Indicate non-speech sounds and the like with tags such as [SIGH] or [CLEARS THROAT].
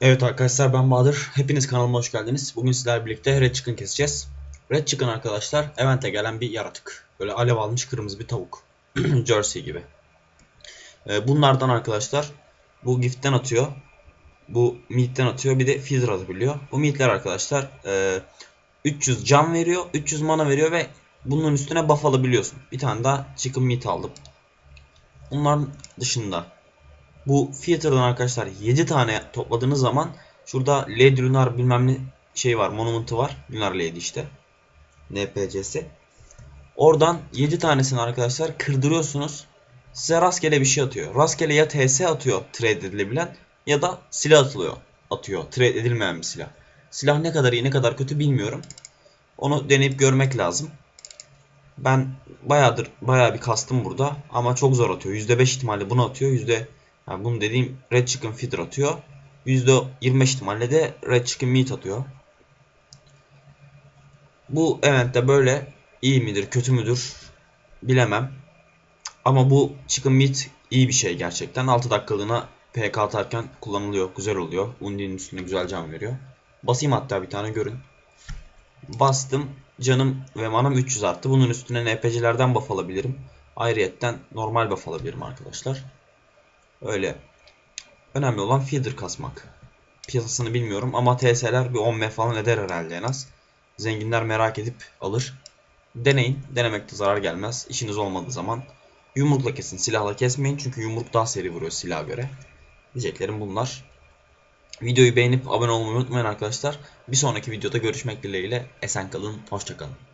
Evet arkadaşlar ben Bahadır. Hepiniz kanalıma hoş geldiniz. Bugün sizlerle birlikte Red Chicken keseceğiz. Red Chicken arkadaşlar event'e gelen bir yaratık. Böyle alev almış kırmızı bir tavuk. [CLEARS THROAT] Jersey gibi. Ee, bunlardan arkadaşlar bu gift'ten atıyor. Bu meat'ten atıyor. Bir de feeder atabiliyor. Bu meat'ler arkadaşlar e, 300 can veriyor. 300 mana veriyor ve bunun üstüne buff alabiliyorsun. Bir tane daha chicken meat aldım. Bunların dışında bu Theater'dan arkadaşlar 7 tane topladığınız zaman şurada Lady Lunar bilmem ne şey var. Monument'ı var. Lunar Lady işte. NPC'si. Oradan 7 tanesini arkadaşlar kırdırıyorsunuz. Size rastgele bir şey atıyor. Rastgele ya TS atıyor trade edilebilen ya da silah atılıyor. Atıyor. Trade edilmeyen bir silah. Silah ne kadar iyi ne kadar kötü bilmiyorum. Onu deneyip görmek lazım. Ben bayağıdır bayağı bir kastım burada ama çok zor atıyor. %5 ihtimalle bunu atıyor. Yani bunu dediğim Red Chicken Feeder atıyor. %25 ihtimalle de Red Chicken Meat atıyor. Bu eventte böyle iyi midir kötü müdür bilemem. Ama bu Chicken Meat iyi bir şey gerçekten. 6 dakikalığına PK atarken kullanılıyor. Güzel oluyor. Undi'nin üstüne güzel can veriyor. Basayım hatta bir tane görün. Bastım. Canım ve manam 300 arttı. Bunun üstüne NPC'lerden buff alabilirim. Ayrıyetten normal buff alabilirim arkadaşlar. Öyle. Önemli olan feeder kasmak. Piyasasını bilmiyorum ama TS'ler bir 10M falan eder herhalde en az. Zenginler merak edip alır. Deneyin. Denemekte zarar gelmez. İşiniz olmadığı zaman yumrukla kesin. Silahla kesmeyin. Çünkü yumruk daha seri vuruyor silaha göre. Diyeceklerim bunlar. Videoyu beğenip abone olmayı unutmayın arkadaşlar. Bir sonraki videoda görüşmek dileğiyle. Esen kalın. Hoşçakalın.